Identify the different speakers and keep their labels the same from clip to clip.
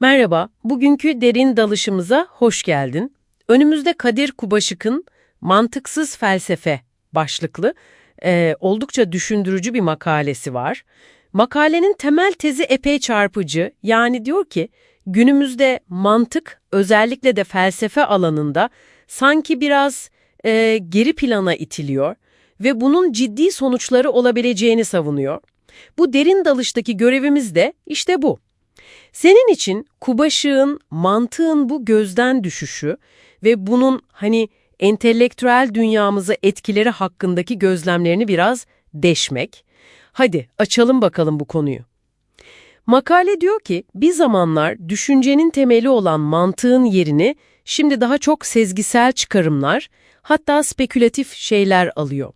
Speaker 1: Merhaba, bugünkü derin dalışımıza hoş geldin. Önümüzde Kadir Kubaşık'ın Mantıksız Felsefe başlıklı e, oldukça düşündürücü bir makalesi var. Makalenin temel tezi epey çarpıcı. Yani diyor ki günümüzde mantık özellikle de felsefe alanında sanki biraz e, geri plana itiliyor ve bunun ciddi sonuçları olabileceğini savunuyor. Bu derin dalıştaki görevimiz de işte bu. Senin için Kubaşık'ın, mantığın bu gözden düşüşü ve bunun hani entelektüel dünyamıza etkileri hakkındaki gözlemlerini biraz deşmek. Hadi açalım bakalım bu konuyu. Makale diyor ki bir zamanlar düşüncenin temeli olan mantığın yerini şimdi daha çok sezgisel çıkarımlar hatta spekülatif şeyler alıyor.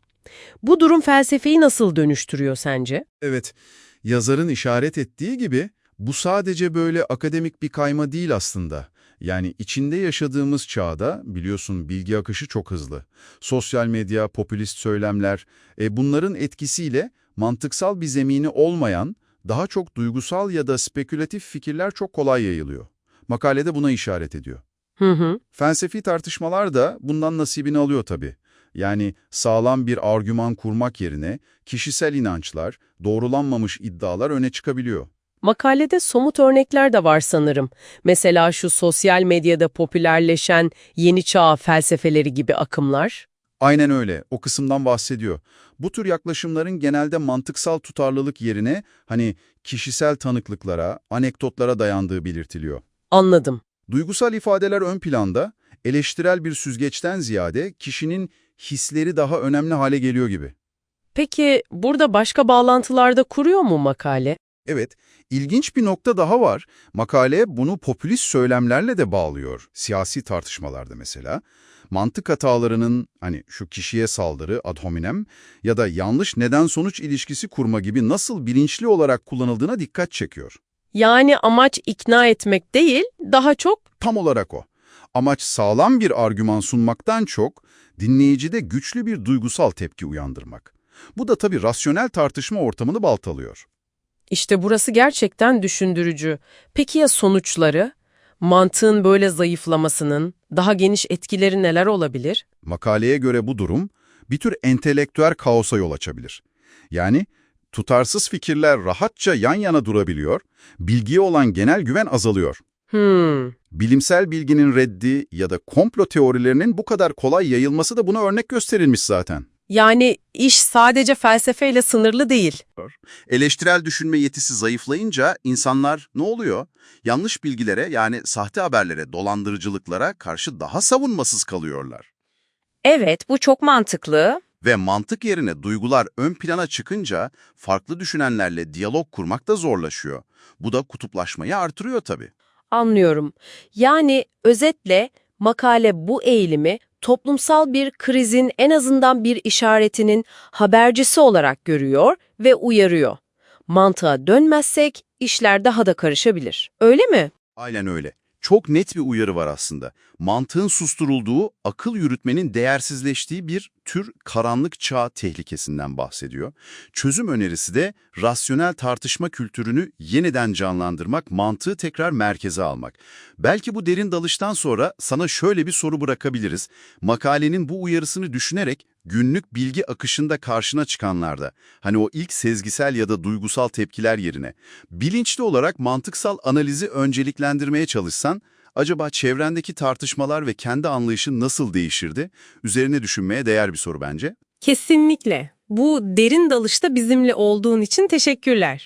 Speaker 1: Bu durum felsefeyi nasıl dönüştürüyor sence?
Speaker 2: Evet, yazarın işaret ettiği gibi bu sadece böyle akademik bir kayma değil aslında. Yani içinde yaşadığımız çağda biliyorsun bilgi akışı çok hızlı. Sosyal medya, popülist söylemler, e, bunların etkisiyle mantıksal bir zemini olmayan, daha çok duygusal ya da spekülatif fikirler çok kolay yayılıyor. Makalede buna işaret ediyor.
Speaker 1: Hı hı.
Speaker 2: Felsefi tartışmalar da bundan nasibini alıyor tabii. Yani sağlam bir argüman kurmak yerine kişisel inançlar, doğrulanmamış iddialar öne çıkabiliyor.
Speaker 1: Makalede somut örnekler de var sanırım. Mesela şu sosyal medyada popülerleşen yeni çağ felsefeleri gibi akımlar.
Speaker 2: Aynen öyle, o kısımdan bahsediyor. Bu tür yaklaşımların genelde mantıksal tutarlılık yerine hani kişisel tanıklıklara, anekdotlara dayandığı belirtiliyor.
Speaker 1: Anladım.
Speaker 2: Duygusal ifadeler ön planda, eleştirel bir süzgeçten ziyade kişinin hisleri daha önemli hale geliyor gibi.
Speaker 1: Peki burada başka bağlantılarda kuruyor mu makale?
Speaker 2: Evet, ilginç bir nokta daha var. Makale bunu popülist söylemlerle de bağlıyor. Siyasi tartışmalarda mesela. Mantık hatalarının hani şu kişiye saldırı ad hominem ya da yanlış neden-sonuç ilişkisi kurma gibi nasıl bilinçli olarak kullanıldığına dikkat çekiyor.
Speaker 1: Yani amaç ikna etmek değil, daha çok
Speaker 2: Tam olarak o. Amaç sağlam bir argüman sunmaktan çok dinleyicide güçlü bir duygusal tepki uyandırmak. Bu da tabii rasyonel tartışma ortamını baltalıyor.
Speaker 1: İşte burası gerçekten düşündürücü. Peki ya sonuçları? Mantığın böyle zayıflamasının daha geniş etkileri neler olabilir?
Speaker 2: Makaleye göre bu durum bir tür entelektüel kaosa yol açabilir. Yani tutarsız fikirler rahatça yan yana durabiliyor, bilgiye olan genel güven azalıyor.
Speaker 1: Hmm.
Speaker 2: Bilimsel bilginin reddi ya da komplo teorilerinin bu kadar kolay yayılması da buna örnek gösterilmiş zaten.
Speaker 1: Yani iş sadece felsefeyle sınırlı değil.
Speaker 2: Eleştirel düşünme yetisi zayıflayınca insanlar ne oluyor? Yanlış bilgilere yani sahte haberlere, dolandırıcılıklara karşı daha savunmasız kalıyorlar.
Speaker 3: Evet, bu çok mantıklı.
Speaker 2: Ve mantık yerine duygular ön plana çıkınca farklı düşünenlerle diyalog kurmak da zorlaşıyor. Bu da kutuplaşmayı artırıyor tabii.
Speaker 1: Anlıyorum. Yani özetle makale bu eğilimi toplumsal bir krizin en azından bir işaretinin habercisi olarak görüyor ve uyarıyor. Mantığa dönmezsek işler daha da karışabilir. Öyle mi?
Speaker 2: Aynen öyle. Çok net bir uyarı var aslında. Mantığın susturulduğu, akıl yürütmenin değersizleştiği bir tür karanlık çağ tehlikesinden bahsediyor. Çözüm önerisi de rasyonel tartışma kültürünü yeniden canlandırmak, mantığı tekrar merkeze almak. Belki bu derin dalıştan sonra sana şöyle bir soru bırakabiliriz. Makalenin bu uyarısını düşünerek günlük bilgi akışında karşına çıkanlarda, hani o ilk sezgisel ya da duygusal tepkiler yerine, bilinçli olarak mantıksal analizi önceliklendirmeye çalışsan, acaba çevrendeki tartışmalar ve kendi anlayışın nasıl değişirdi? Üzerine düşünmeye değer bir soru bence.
Speaker 1: Kesinlikle. Bu derin dalışta bizimle olduğun için teşekkürler.